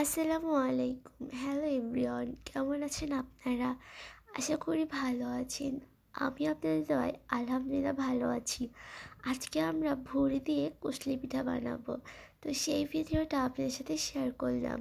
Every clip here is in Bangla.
আসসালামু আলাইকুম। হ্যালো এভরিওয়ান কেমন আছেন আপনারা? আশা করি ভালো আছেন। আমি আপনাদের দয় আলহামদুলিল্লাহ ভালো আছি। আজকে আমরা ভুড়ি দিয়ে কুসলি পিঠা বানাবো। তো সেই ভিডিওটা আপনাদের সাথে শেয়ার করলাম।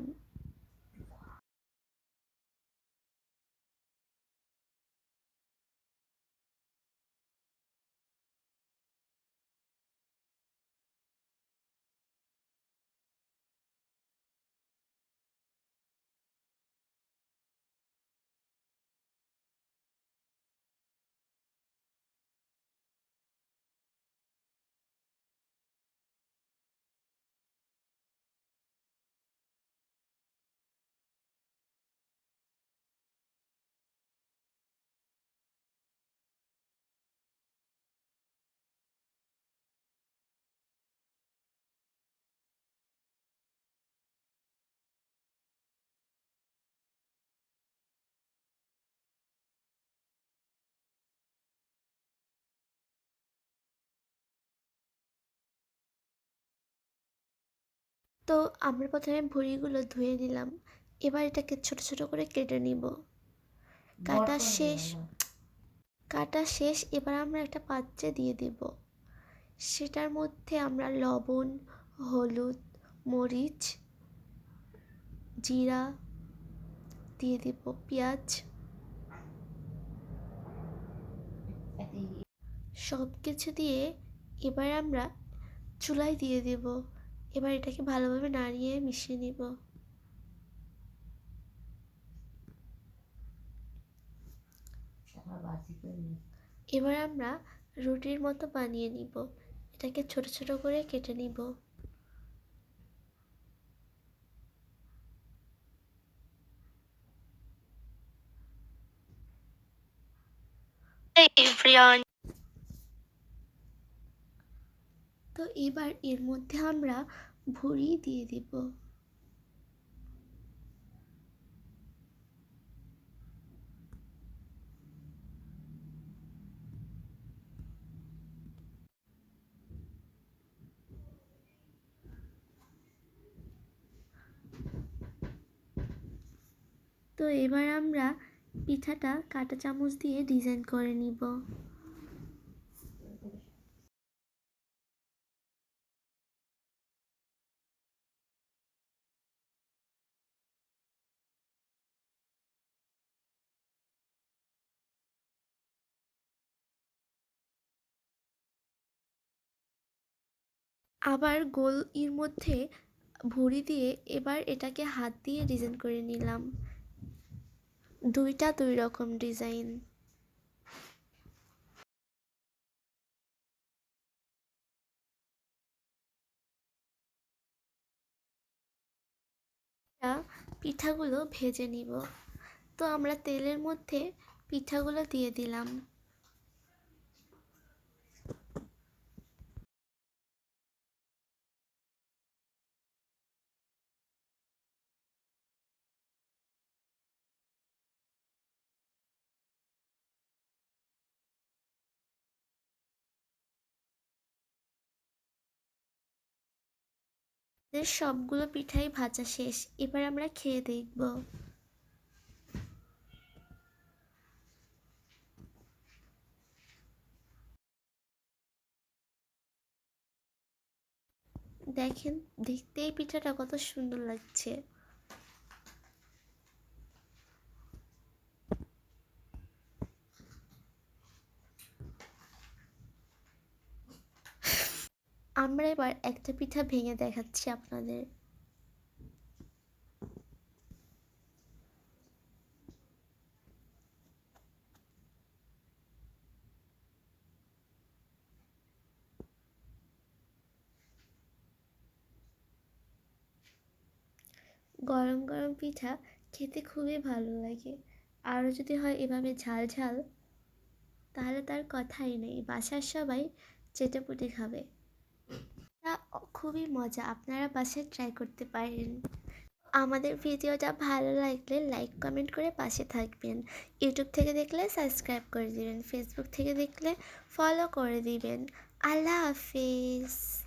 তো আমরা প্রথমে ভুঁড়িগুলো ধুয়ে নিলাম। এবার এটাকে ছোট ছোট করে কেটে নিব। কাটা শেষ। কাটা শেষ এবার আমরা একটা পাত্রে দিয়ে দেব। সেটার মধ্যে আমরা লবণ হলুদ মরিচ জিরা দিয়ে দেব পেঁয়াজ। সব কিছু দিয়ে এবার আমরা চুলায় দিয়ে দেব। এবার এটাকে ভালোভাবে নাড়িয়ে মিশিয়ে নিব। এবার আমরা রুটির মতো বানিয়ে নিব। এটাকে ছোট ছোট করে কেটে নিব। তো এবার এর মধ্যে আমরা ভরি দিয়ে দিব। তো এবার আমরা পিঠাটা কাঁটা চামচ দিয়ে ডিজাইন করে নিব। আবার গোল এর মধ্যে ভুড়ি দিয়ে এবার এটাকে হাত দিয়ে ডিজাইন করে নিলাম। দুইটা দুই রকম ডিজাইন পিঠাগুলো ভেজে নিব। তো আমরা তেলের মধ্যে পিঠাগুলো দিয়ে দিলাম। সবগুলো পিঠাই ভাজা শেষ। এবার আমরা খেয়ে দেখব। দেখেন দেখতে এই পিঠাটা কত সুন্দর লাগছে। আমরা এবার একটা পিঠা ভেঙে দেখাচ্ছি আপনাদের। গরম গরম পিঠা খেতে খুবই ভালো লাগে। আরও যদি হয় এভাবে ঝাল ঝাল, তাহলে তার কথাই নেই। বাসার সবাই চেটেপুটে খাবে। খুবই মজা। আপনারা বাসায় ট্রাই করতে পারেন। আমাদের ভিডিওটা ভালো লাগলে লাইক কমেন্ট করে পাশে থাকবেন। ইউটিউব থেকে দেখলে সাবস্ক্রাইব করে দিবেন। ফেসবুক থেকে দেখলে ফলো করে দিবেন। আল্লাহ হাফিজ।